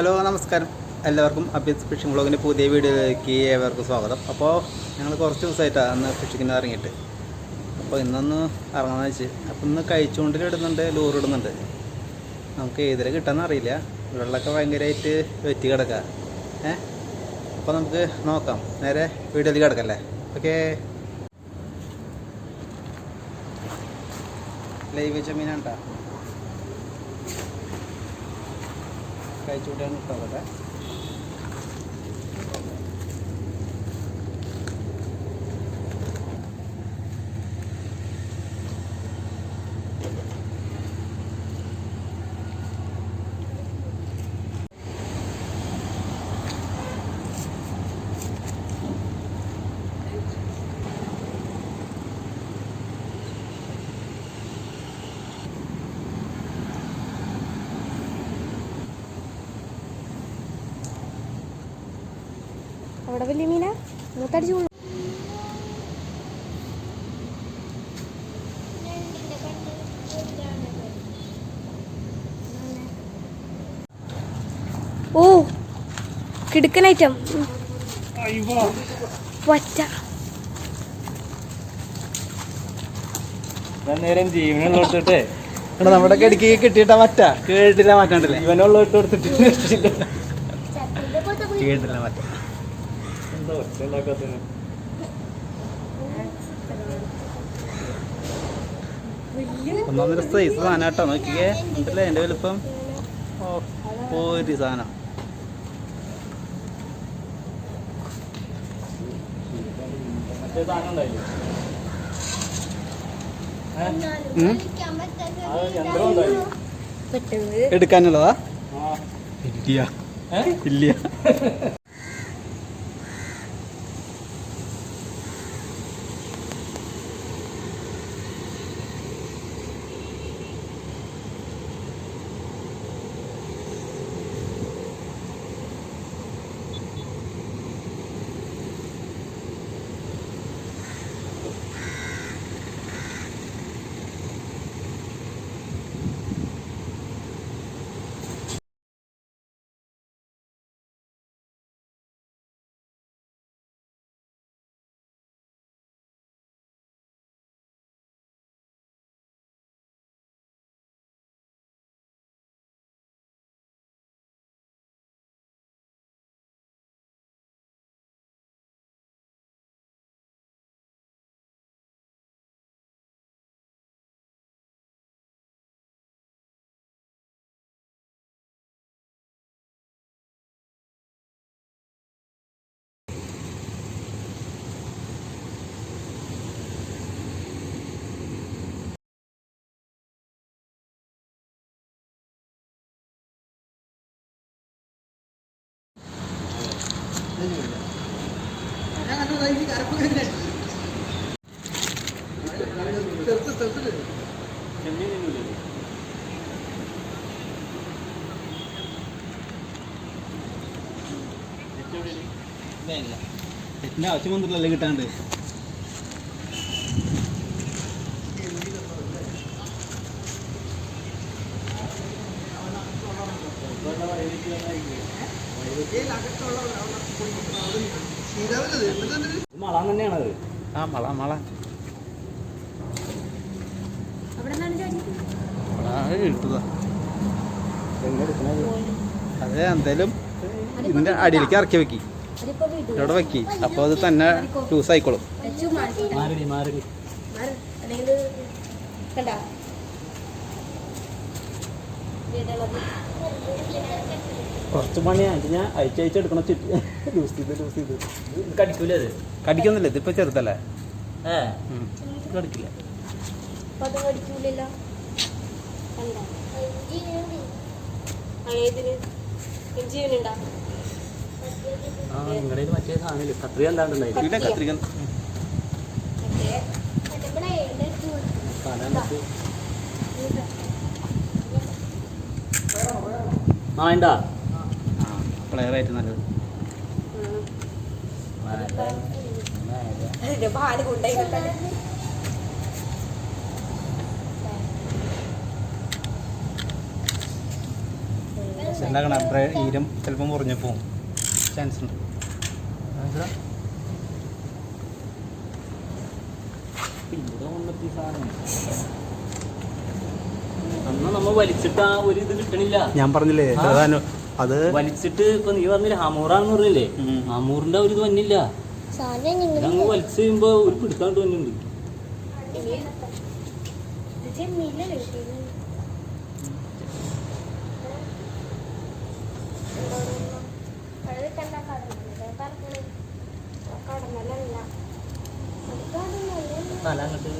Hello നമസ്കാരം. എല്ലാവർക്കും Abhyas phishing വ്ളോഗിന്റെ പുതിയ വീഡിയോയിലേക്ക് ഏവർക്കും സ്വാഗതം. അപ്പോൾ ഞങ്ങൾ കുറച്ച് ദിവസമായിട്ടാണ് അന്ന് ഫിഷിങ്ങിന് ഇറങ്ങിയിട്ട്. അപ്പോൾ ഇന്നൊന്ന് ഇറങ്ങാമെന്ന് വെച്ച് അപ്പോൾ ഇന്ന് കഴിച്ചുകൊണ്ടിൽ ഇടുന്നുണ്ട് ലൂർ ഇടുന്നുണ്ട്. നമുക്ക് ഏതിൽ കിട്ടാമെന്ന് അറിയില്ല. വെള്ളമൊക്കെ ഭയങ്കരമായിട്ട് വെറ്റി കിടക്കുക ഏ? അപ്പോൾ നമുക്ക് നോക്കാം. നേരെ വീഡിയോയിലേക്ക് കിടക്കല്ലേ ഓക്കേ. ലൈവ് വെച്ച മീനാണ് കേട്ടോ ഇട്ടോട്ടെ അവിടെ വലിയ മീന? മൂത്തടിച്ചു കൊള്ളു. ഓ കിടുക്കൻ ഐറ്റം വറ്റ നേരം ജീവനുള്ള കൊടുത്തിട്ട്. എടാ നമ്മുടെ കിടക്കി കിട്ടിയിട്ടാ മറ്റ? കേട്ടില്ല മാറ്റാണ്ടില്ലേ? ഇവനുള്ള ഇട്ട് കൊടുത്തിട്ട് കേട്ടില്ല മാറ്റ. എന്താ ഒച്ച ഉണ്ടാക്കാത്തത്? ഒന്നൊന്നര സൈസ് സാധനം കേട്ടോ നോക്കിക്കേ ഉണ്ടല്ലേ എന്റെ വലിപ്പം ഓ ഒരു സാധനം. മറ്റേ സാധനം ഉണ്ടായില്ലേ? എടുക്കാനുള്ളതാ? ആ. ഇല്ല? ഇല്ല. തെറ്റിന്റെ ആവശ്യം വന്നിട്ടില്ലല്ലേ കിട്ടാണ്ട് ഇതുള്ള അത് എന്തായാലും അടിയിലേക്ക് ഇറക്കി വെക്കി ഇവിടെ വെക്കി അപ്പോൾ അത് തന്നെ ലൂസ് ആയിക്കോളും കണ്ട കുറച്ച് പണിയാണ് ഞാൻ അയച്ചയച്ചെടുക്കണം ചുറ്റി. ലൂസ് ചെയ്ത് ലൂസ് ചെയ്ത്. ഇത് കടിക്കൂലേ അത് കടിക്കൊന്നുമില്ല ഇതിപ്പോ ചെറുതല്ലേ? കടിക്കില്ല. നിങ്ങളുടെ മറ്റേ കത്രിക ആ ഉണ്ടാ ആയിട്ട് നല്ലത്. അതിന്റെ പാൽ കൊണ്ടായി എന്താക്കണം ബ്ര- ഈരം ചിലപ്പം മുറിഞ്ഞു പോകും ചാൻസ് ഉണ്ട്. ഇവിടെ വന്നിട്ട് ഈ സാധനം. അന്ന് നമ്മ വലിച്ചിട്ട് ആ ഒരു ഇത് കിട്ടണില്ല. ഞാൻ പറഞ്ഞില്ലേ അത് വലിച്ചിട്ട് ഇപ്പൊ നീ പറഞ്ഞില്ലേ ഹമൂറാന്ന് പറഞ്ഞില്ലേ. ഹമൂറിന്റെ ഒരു ഇത് വന്നില്ല. ഞങ്ങൾ വലിച്ചു കഴിയുമ്പോ ഒരു പിടിക്കാണ്ട് വന്നിട്ടുണ്ട്. തല അങ്ങോട്ട്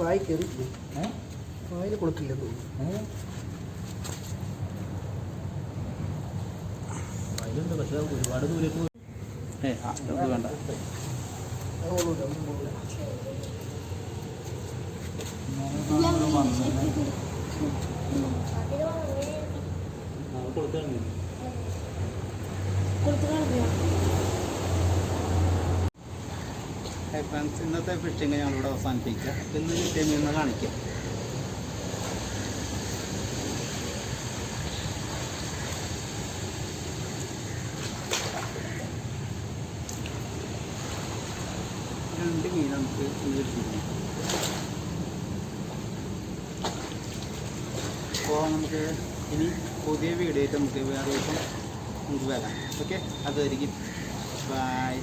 വായി കയറി വായിൽ കൊടുക്കില്ല പക്ഷെ ഒരുപാട്. ഏ ആ, വേണ്ട. ഫ്രണ്ട്സ് ഇന്നത്തെ ഫിഷിങ് ഞങ്ങളിവിടെ അവസാനിപ്പിക്കുക ഇന്ന് കിട്ടിയ മീൻ കാണിക്കാം. നമുക്ക് അപ്പോൾ നമുക്ക് ഇനി പുതിയ വീഡിയോ ആയിട്ട് നമുക്ക് വേറെ ദിവസം നമുക്ക് വരാം. ഓക്കെ അതുവരെയും ബൈ